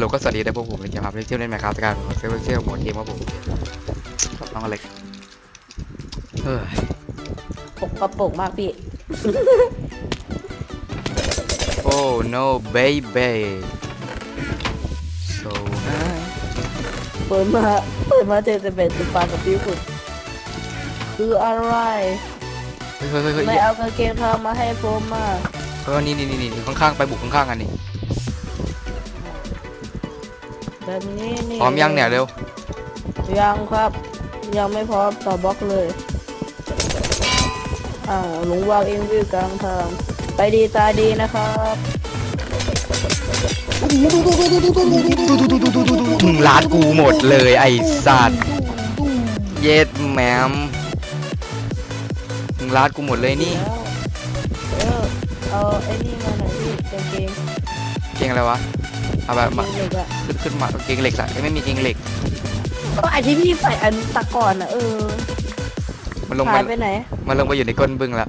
เราก็สวัสดีได้พวกผมเป็นเจ้าครับเที่ยวเล่นไหมครับการเซิร์ฟเวอร์เที่ยวหมดทีมครับผมต้องอเล็กเออปกกระปกมากพี่ oh no baby เปิดมาเปิดมาเจอแต่เป็นตุ๊ปลากับพี่คุณคืออะไรเฮ้ยเฮ้ยเฮ้ยเฮ้ยไม่เอากางเกงทามาให้ผมมาเออนี่นี่นี่นี่ข้างๆไปบุกข้างๆกันนี่แบบนี้นี่พร้อมยังเนี่ยเร็วยังครับ ยังไม่พร้อมต่อบล็อกเลยอ่าวหลงวางเองวิวกลางทางไปดีตาดีนะครับมึง ลาดกูหมดเลยไอ้สัตว์เย็ดแหมมมึงลาดกูหมดเลยนี่เออเอาไอ้นี่มาหน่อยพี่กางเกงเกงอะไรวะเอาแบบมาเกงเหล็กอะขึ้นขึ้นมาเกงเหล็กละไม่มีเกงเหล็กก็ไอที่พี่ใส่อันตะก่อนอะเออมันลงหามายไปไหนมันลงมาอยู่ในก้นบึ้งละ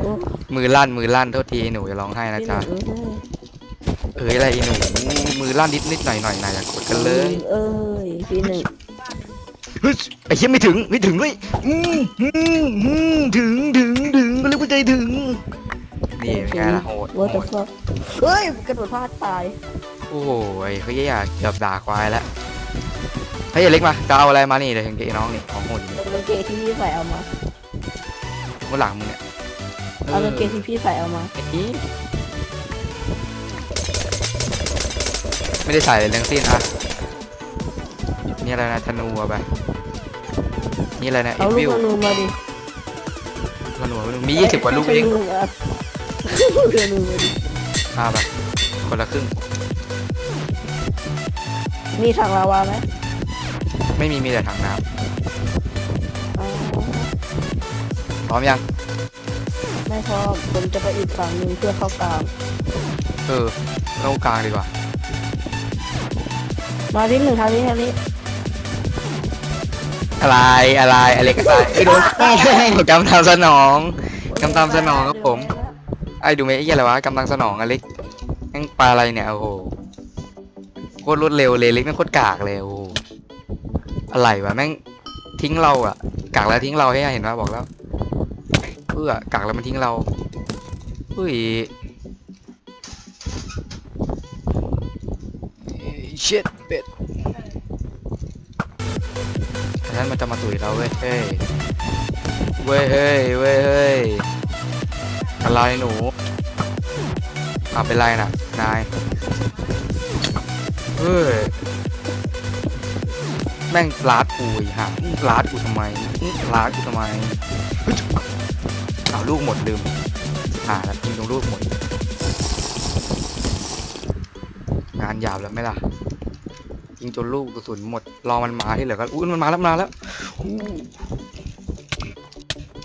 โอ้มือลั่นมือลั่นโทษทีหนูอย่าร้องไห้นะพี่หจ๊ะนึ่งเอ้ยเอ้ยอะไรอีหนู มือลั่นนิดนิดหน่อยหน่อยหน่อยอย่ากดกันเลยเอ้ยพี่หนึ่งเฮ้ยไอ้เหี้ยไม่ถึงไม่ถึงเลยอืมอืมอืมถึงถึงถึงก็เรียกว่าใจถึงนี่เป็นไงล่ะโหดว่าโหจะดฟักเฮ้ยกระโดดพลาดตายโอ้ยเขาแย่เกือบด่าควายแล้วเฮ้ยอย่าเล็กมาจะเอาอะไรมานี่เดี๋ยวเห็นเกน้องนี่ของโหดอยู่เอากางเกงที่พี่ใส่เอามาบนหลังมึงเนี่ยเอากางเกงที่พี่ใส่เอามาอี ไม่ได้ใส่เลยทั้งสิ้นอะนี่อะไรนะธนูเอาไปนี่อะไรนะเอ็เอากลูวิกวธนูมาดิธนูมียี่สิบกว่าลูกเองธนูอะลูกธนูมาดิห้าไปคนละครึ่งมีถังลาวาไหมไม่มีมีแต่ถังน้อ๋อำพร้อมยังไม่พอผมจะไปอีกฝั่งหนึ่งเพื่อเข้ากลางเออเข้ากลางดีกว่า มาที่หนึ่งทางนี้ทางนี้อะไรอะไรอะไรกันไปไอ้ยโดนกำตามสนองกำตามสนองครับผมไอ้ดูไหมไอ้เหี้ยอะไรวะกำลังสนองอเล็กแม่งปลาอะไรเนี่ยโอ้โหโคตรรวดเร็วเลยเล็กแม่งโคตรกากเลยโอ้โหอะไรวะแม่งทิ้งเราอะกากแล้วทิ้งเราให้เห็นว่าบอกแล้วเพื่อกากแล้วมันทิ้งเราอุ้ย เช็ดเป็ดอันนั้นมันจะมาตุ๋ยเราเว้ยเฮ้ย เว้ยเฮ้ย เว้ยเฮ้ย อะไรหนูอ่าเป็นไรน่ะ นาย เฮ้ย แม่งลาดกูอีห่ามึงลาดกูทำไมลาดกูทำไมเอาลูกหมดลืมหาแล้วยิงตรงลูกหมด งานหยาบแล้วไหมล่ะ ยิงจนลูกกระสุนหมด รอมันมาที่เหลือก็อุ้ยมันมาแล้วมาแล้ว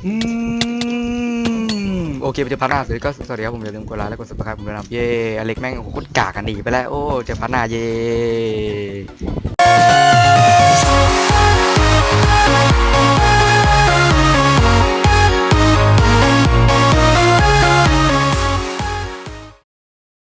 อืมโอเคไปเจอพาร์ทหน้าสุดก็สวัสดีครับผมอย่าลืมกดไลค์และกด subscribe ผมด้วยนะครับเย่อเล็กแม่งโคตรกากกันหนีไปแล้ว โอ้เจอพาร์ทหน้าเย่